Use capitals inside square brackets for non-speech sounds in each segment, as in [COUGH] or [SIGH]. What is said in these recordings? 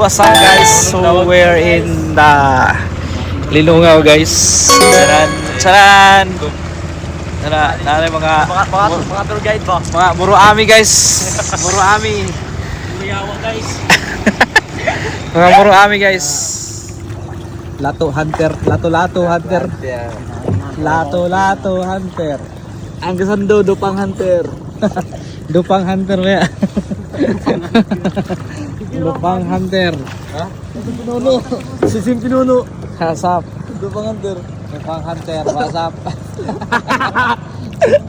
what's up guys? So we're in the Lilungaw guys. Saran, saran. Tara, tara mga Mga, mga, tour guide ba? mga muro ami guys. Muro ami. Kuyawa guys. [LAUGHS] Mga muro ami guys. Lato hunter, lato lato hunter. Lato lato hunter. Ang kasando [LAUGHS] dupang hunter. dupang hunter ya. Dupang hunter. Ha? Pinuno. Sisim pinuno. Hasap. Dupang hunter. Dupang hunter, wasap.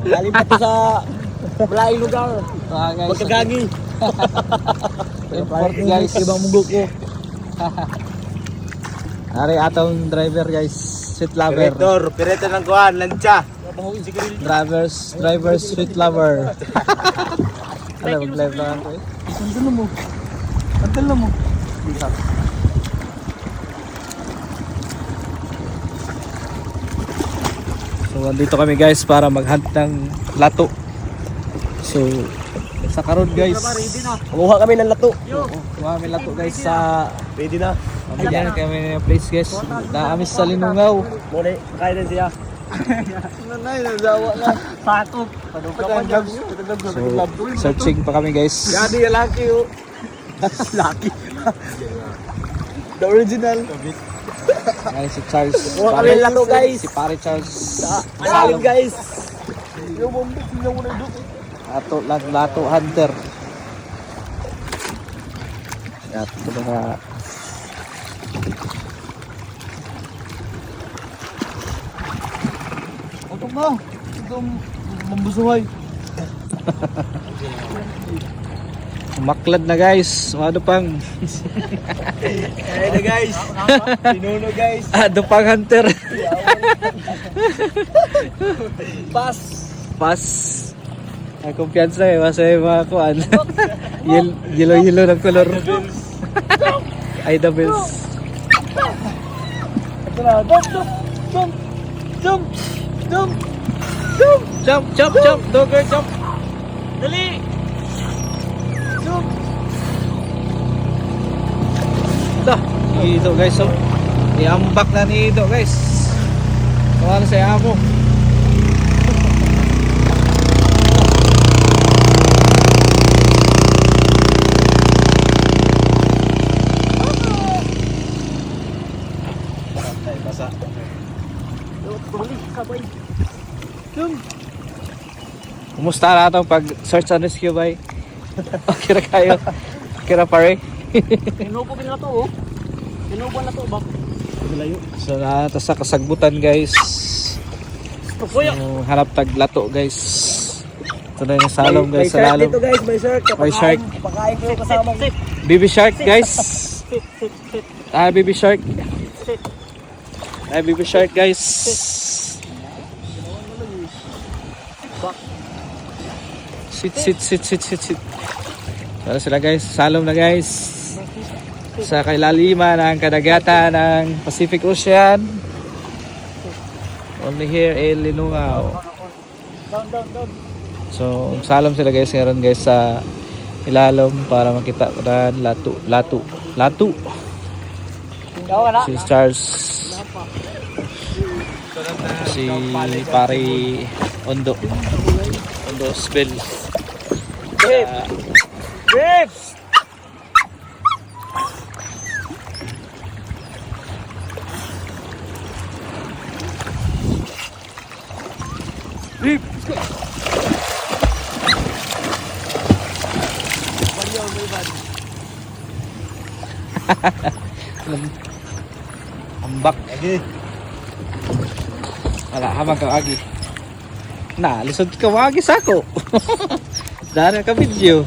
Lalipat [LAUGHS] to sa malaking lugar. Guys. Magkagagi. [LAUGHS] Import guys. Ibang mugok ko. [LAUGHS] Ari atong driver guys. Sweet lover. Operator. Operator ng kuhan. Lansya. Si. Drivers, drivers, sweet lover. Ano, mag-live lang ako eh. Antal mo. Antal mo. So, andito kami guys para mag-hunt ng lato. So, sa karon guys. Kumuha kami ng lato. Kuha kami lato guys sa Ready na. Ayan kami ng place guys. Daamis sa Linungaw. Muli. Kaya din siya. Nanay, nazawa na. Sakop. Panuka pa dyan. So, searching pa kami guys. Yadi lucky oh. [LAUGHS] lucky. The original. Ayan si Charles. Kuha kami ng lato guys. Si pare Charles. Salim guys. Lato, lato hunter. At ito mga Utong na. Itong mambusuhay. maklad na guys. Ano pang Ayun na guys. Pinuno guys. ano pang hunter. Pass. Pas. Ay kumpiyansa eh. Basta yung mga kuan. Yel- Yellow-yellow ng color. Ay the bells. Ito na. Jump, jump, jump, jump, jump, jump. Jump, jump, jump. Dogger, jump. Dali. Jump. Ito. Ito guys. Oh. Iambak na ni Ido guys. Kawan sa amo. Dali, sabay. Jump. Kumusta na itong pag search and rescue bay? Okay na kayo. Okay na pare. Pinupo na to oh. Pinupo na to ba? Malayo. So na sa kasagbutan guys. So, hanap tag lato guys. Ito na yung salom May guys sa shark lalom. dito guys, may shark. May shark. Pakain ko kasama ko. Baby shark guys. Ah, baby shark. Ah, baby shark guys. Sit, sit, sit, sit, sit, sit. Para sila guys, salom na guys. Sa kailaliman ng kadagatan ng Pacific Ocean. Only here in down. So, salom sila guys ngayon guys sa ilalom para makita ko na lato, lato, lato. Si Charles, si Pari Ondo, Ondo Spell. Grip. Grip. Grip. [LAUGHS] Ambak. Lagi. Wala, hamag ka agi. Na, lisod ka wagi sa ako. [LAUGHS] Dari ka video.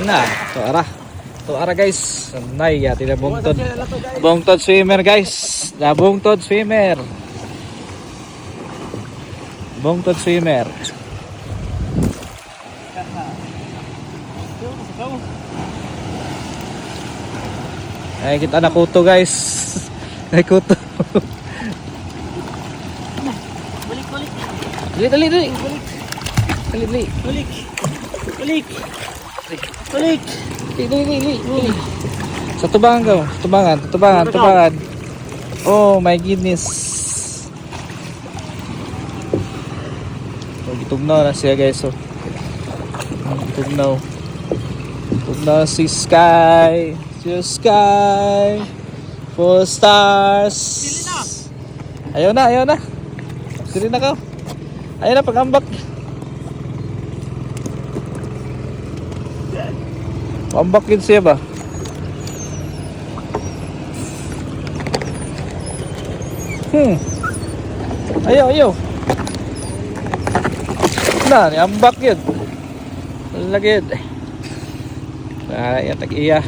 Na, to ara. To ara guys. Nay, yati na bungtod. Bungtod swimmer guys. Na bungtod swimmer. Bungtod swimmer. Ay, kita na kuto guys. [LAUGHS] Ay, kuto. [LAUGHS] Balik, balik. Dali, dali, dali. Dali, dali. Balik. Balik. Balik. Ili, ili, ili, ili. Sa tubangan ka. Sa tubangan, tubangan, tubangan. Oh my goodness. Oh, gitugnaw na siya guys. Oh. Gitugnaw. Gitugnaw si sky. Si sky. Full stars. Ayaw na, ayaw na. Sili na ka. Ayaw na, pag-ambak. Ambak yun siya ba? Hmm. Ayaw, ayaw. Na, ambak yun. Lagid. Ay, atag iya.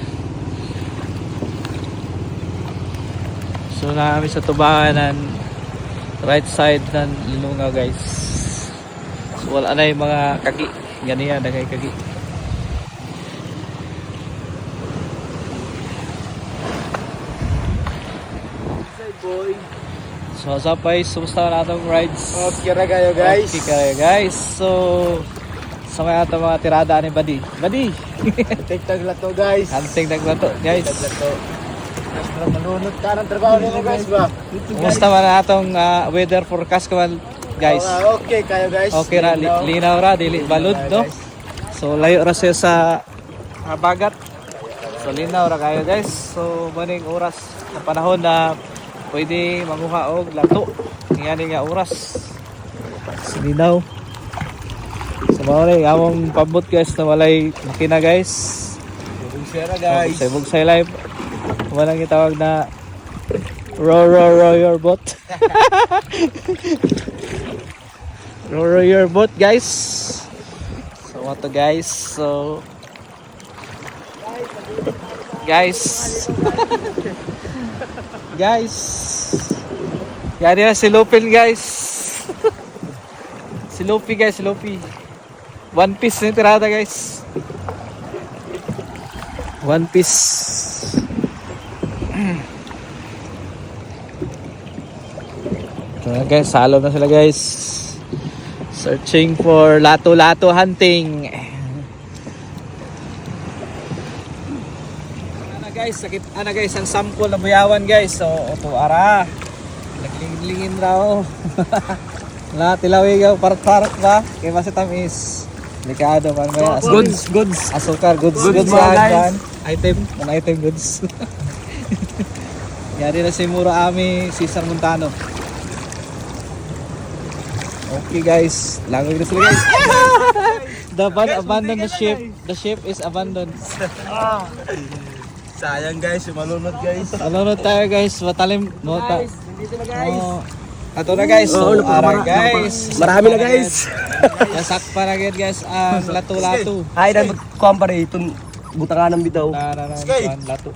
So, namin sa tubangan ng right side ng Linunga guys. So, wala na yung mga kagi. Ganyan, dagay kagi. boy. So, what's up guys? Sumusta na atong rides? Okay ra kayo guys. Okay kayo guys. So, sa mga atong mga tirada ni Buddy. Buddy! TikTok lang to guys. Hansing naglato guys. TikTok lang to. Mas para manunod ka ng trabaho nila guys ba? Kumusta man na atong ah, weather forecast kaman guys? Ah, okay kayo guys. Okay ra, li- Linaw. linaw ra, dili balod no? So, layo ra siya sa bagat. So, linaw ra kayo guys. So, maning oras na panahon na pwede manguha og lato. Ngani nga oras. So, linaw. So, mao rin, among pabot guys na walay makina guys. Yung sira guys. Sa Bugsay Live. Walang itawag na row row row your boat. [LAUGHS] row your boat guys. So what to guys? So guys. [LAUGHS] guys. Yari na si Lupin guys. si Lupi guys, si. One piece na tirada guys. One piece. [CLEARS THROAT] Na guys, salo na sila guys. Searching for lato-lato hunting. Ano guys, sakit ana guys ang sample na buyawan guys. So, ito ara. Naglingin raw. [LAUGHS] Wala tilawi ka parat-parat ba? Kaya basta tamis. Delikado man ba? Goods, goods. Asukar, goods, goods, Goods, yan. Item, an item goods. [LAUGHS] Yari na si Mura Ami, Cesar Montano. Okay guys, langoy na sila guys. [LAUGHS] the ban abandon the ship. The ship is abandoned. Ah. [LAUGHS] Sayang guys, malunod guys. Na tayo guys, matalim. No, ta- Dito na guys. Oh, ato na guys. Oo, So, napaka- ara mara- guys. Marami na guys. [LAUGHS] Yasak pa na agad guys ang lato-lato. Ay, dan kumpare itong butangan ng bitaw. Na, na, na, lato.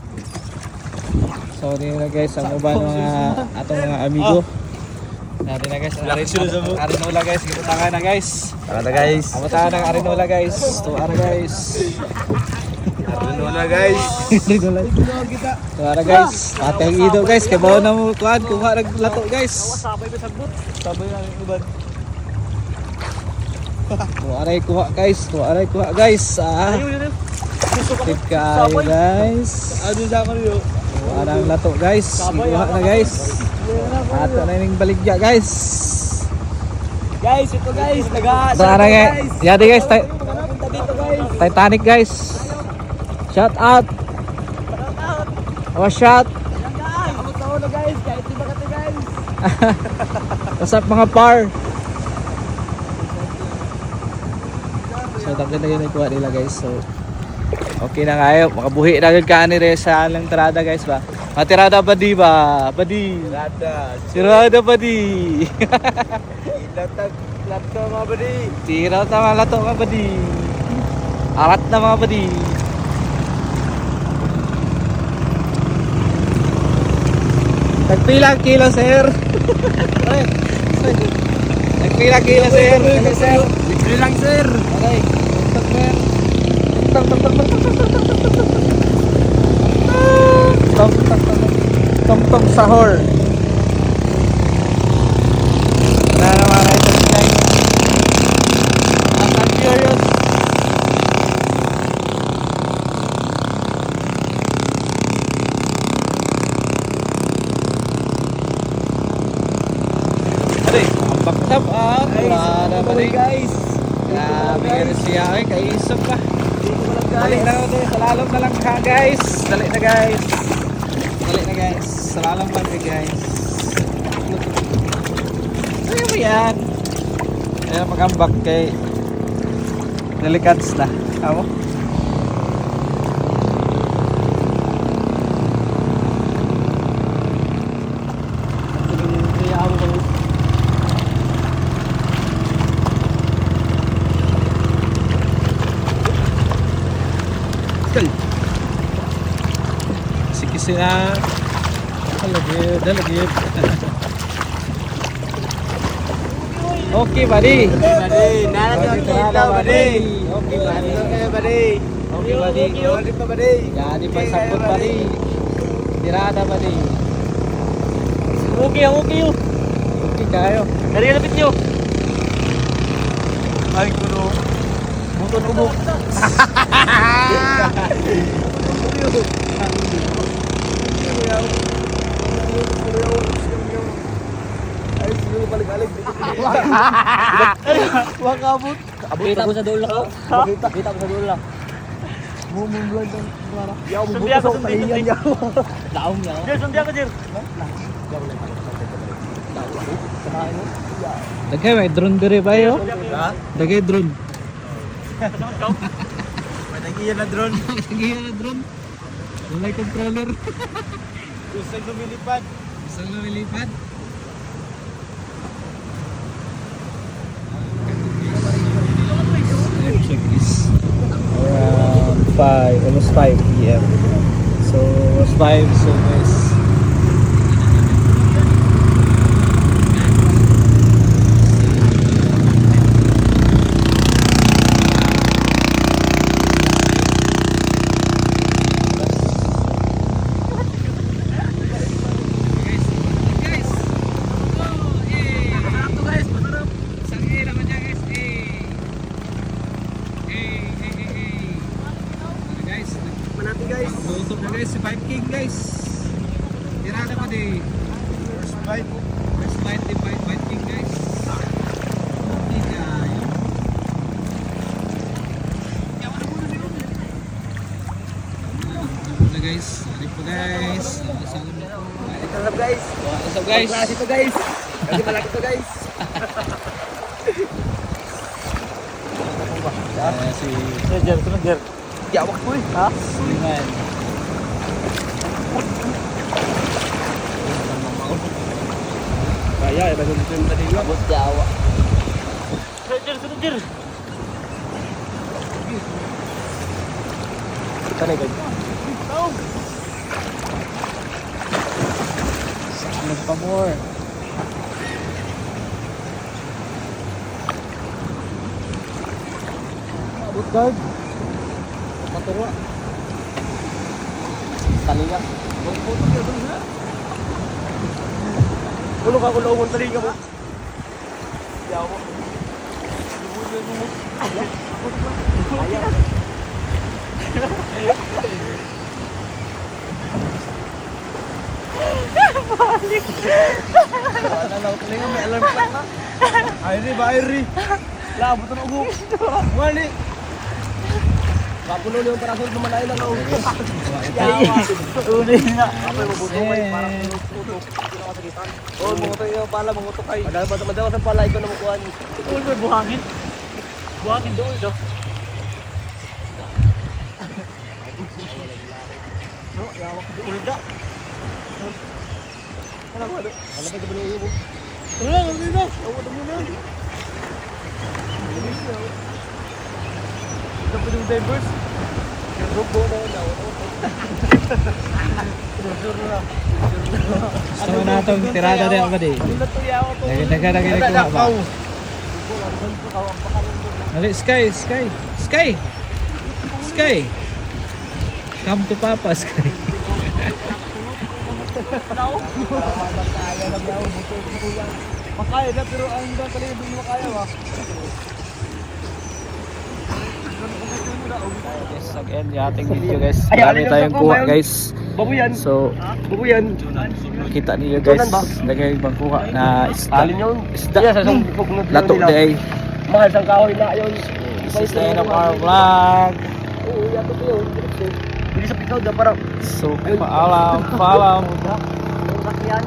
So, din na guys, ang uban mga atong mga amigo. Natin na guys. Arinula guys. Giputaka na guys. Tara na guys. Amutahan ng Arinula guys. Tuwa na guys. Arinula guys. Arinula. Tuwa na guys. Pateng ido guys. Kabaw na mo kuhan. Kuha ng lato guys. Sabay ko sagbot. Sabay na ng uban. Tuwa na kuha guys. Tuwa na kuha guys. Ah. Tip guys. Ano sa ako? To arang lato guys. Kuha na guys. Ato na yung baligya guys. Guys, ito guys. Taga. So, ara guys. Yadi guys. Titanic guys. Shout out. Oh, shout. Na ba kati guys. [LAUGHS] What's up mga par? So, tapos na yun yung kuha nila guys. So, okay na kayo. Makabuhi na agad ka ni sa alang tirada guys ba? Mga tirada ba di ba? Badi. Tirada ba di? Ilatag. Lato mga badi. Tira ta mga lato mga badi. Arat na mga badi. Nagpila [LAUGHS] kilo sir. Nagpila kilo sir. Hello, sir. Libre lang sir. Okay tak tak tak tak tak tak tak tak sahur wala naman kayo sa sky curious Aray, ang baktab ah Wala na ba guys. Grabe, siya. Ay kaisap ka Dali na ako sa lalong na lang ha guys. Dali na guys. Dali na guys. Sa lalong lang eh, guys. Ano mo yan? Ayan magambak kay Delicads na. Amo? Kaya ako guys. Sige sila. Halagid, halagid. okay, buddy. Buddy, nanatin Okay, kita, tara, buddy. Okay, buddy. Okay, buddy. Okay, buddy. Okay, pa, buddy. Jadi pagsabot, buddy. Tirada, buddy. Okay, okay yun. Okay kayo. Dari lapit nyo. Ay, kuno. Buton ubo. Ay, Makabot. Kita ko sa dulo ko. Kita, kita ko sa dulo. Mumungguan ng mara. Yaw, bubuto sa pahiyan yaw. Daong yaw. Jer, sundi ako, Jer. Mo. Dagay, may drone diri ba yo? Dagay drone. Matagiyan na drone. [LAUGHS] Dagay na drone. Wala controller. Kusang lumilipad. Isang lumilipad. 5, almost 5 p.m. So, almost 5, so. Guys, Ano guys? Ano po guys? Isang What's up guys? What's up guys? Klase to guys. Kasi malaki to guys. Ah, si Jer, sunod Jer. Yawak ko eh. Ha? Suliman. Kaya, iba yung film tadi nga. Bot yawa. Jer, sunod Jer. Kanay guys. Ano pa more? Abot guard. Paturwa. Talinga. Kulong ka kulong mong talinga mo. Yawa. Ayaw. Wala lang talinga, may alarm clock na. Ayri ba, Ayri? Labot na ubo. Wali. Kapulo yung parasol lumalay lang ako. Uli na. Kapay mabuto kay parang tutok. Oh, tayo yung pala, mga tukay. Madal ba madawas ang pala ito na mukuhan. Uy, may buhangin. Buhangin doon ito. No, yawa ko. Ulda. Ano ba? Ano ba gabi ng ubo? Wala, wala na. Awa na muna. Ito pa yung divers. Rubo na yun. Sure na. Mo na itong tirada din ba di? Ano na? Daga daga daga daga ba? Sky, Sky, Sky! Sky! Come to Papa, Sky. Lao. Makaya lang daw. Makaya na pero ang hanggang pala yung makaya ba? Guys, nag-end video guys. Marami tayong kuha guys. Babuyan. So, Babuyan. Kita niyo guys, lagay ibang kuha na isda. Isda. Lato day. Mahal sang kahoy na yun. This is the end of our vlog. Oo, yato ko yun. jadi sepi kau udah parah. Sumpah alam alam udah. Udah kalian